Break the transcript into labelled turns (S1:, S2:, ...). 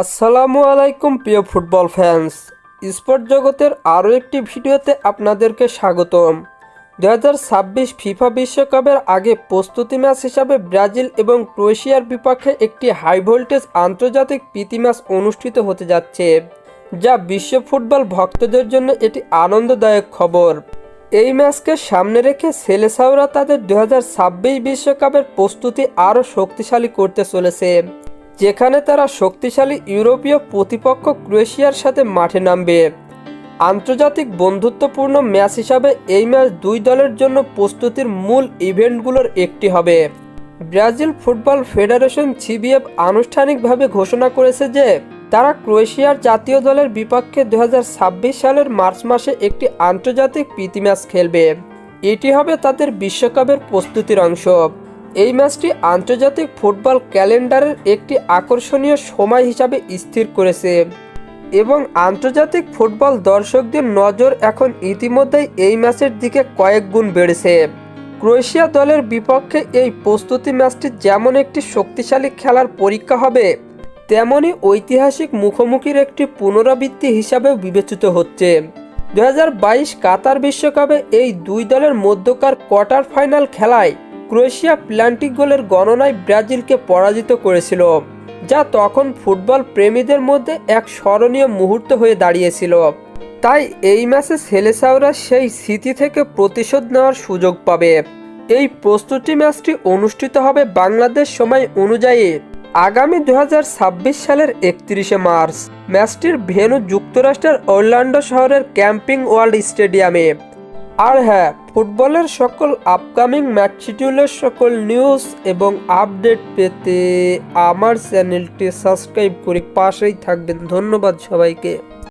S1: আসসালামু আলাইকুম, প্রিয় ফুটবল ফ্যান্স। স্পোর্ট জগতের আরও একটি ভিডিওতে আপনাদেরকে স্বাগতম। দু হাজার ছাব্বিশ ফিফা বিশ্বকাপের আগে প্রস্তুতি ম্যাচ হিসাবে ব্রাজিল এবং ক্রোয়েশিয়ার বিপক্ষে একটি হাই ভোল্টেজ আন্তর্জাতিক প্রীতি ম্যাচ অনুষ্ঠিত হতে যাচ্ছে, যা বিশ্ব ফুটবল ভক্তদের জন্য এটি আনন্দদায়ক খবর। এই ম্যাচকে সামনে রেখে সেলেসাওরা তাদের দু হাজার বিশ্বকাপের প্রস্তুতি আরও শক্তিশালী করতে চলেছে। যেখানে তারা শক্তিশালী ইউরোপীয় প্রতিপক্ষ ক্রোয়েশিয়ার সাথে মাঠে নামবে। আন্তর্জাতিক বন্ধুত্বপূর্ণ ম্যাচ হিসাবে এই ম্যাচ দুই দলের জন্য প্রস্তুতির মূল ইভেন্টগুলোর একটি হবে। ব্রাজিল ফুটবল ফেডারেশন সিবিএফ আনুষ্ঠানিকভাবে ঘোষণা করেছে যে, তারা ক্রোয়েশিয়ার জাতীয় দলের বিপক্ষে দু হাজার ছাব্বিশ সালের মার্চ মাসে একটি আন্তর্জাতিক প্রীতি ম্যাচ খেলবে। এটি হবে তাদের বিশ্বকাপের প্রস্তুতির অংশ। এই ম্যাচটি আন্তর্জাতিক ফুটবল ক্যালেন্ডারের একটি আকর্ষণীয় সময় হিসাবে স্থির করেছে। এবং আন্তর্জাতিক ফুটবল দর্শকদের নজর এখন ইতিমধ্যেই এই ম্যাচের দিকে কয়েক গুণ বেড়েছে। ক্রোয়েশিয়া দলের বিপক্ষে এই প্রস্তুতি ম্যাচটি যেমন একটি শক্তিশালী খেলার পরীক্ষা হবে তেমনই ঐতিহাসিক মুখোমুখির একটি পুনরাবৃত্তি হিসাবেও বিবেচিত হচ্ছে। দুহাজার বাইশ কাতার বিশ্বকাপে এই দুই দলের মধ্যকার কোয়ার্টার ফাইনাল খেলায় ক্রোয়েশিয়া প্ল্যান্টিক গোলের গণনায় ব্রাজিলকে পরাজিত করেছিল, যা তখন ফুটবল প্রেমীদের মধ্যে এক স্মরণীয় মুহূর্ত হয়ে দাঁড়িয়েছিল। তাই এই ম্যাচে সেলেসাওরা সেই স্মৃতি থেকে প্রতিশোধ নেওয়ার সুযোগ পাবে। এই প্রস্তুতি ম্যাচটি অনুষ্ঠিত হবে বাংলাদেশ সময় অনুযায়ী আগামী দু হাজার ছাব্বিশ সালের একত্রিশে মার্চ। ম্যাচটির ভেন্যু যুক্তরাষ্ট্রের অরল্যান্ডো শহরের ক্যাম্পিং ওয়ার্ল্ড স্টেডিয়ামে। আর হ্যাঁ ফুটবলের সকল আপকামিং ম্যাচ শিডিউলের সকল নিউজ এবং আপডেট পেতে আমার চ্যানেলটি সাবস্ক্রাইব করে পাশেই থাকবেন। ধন্যবাদ সবাইকে।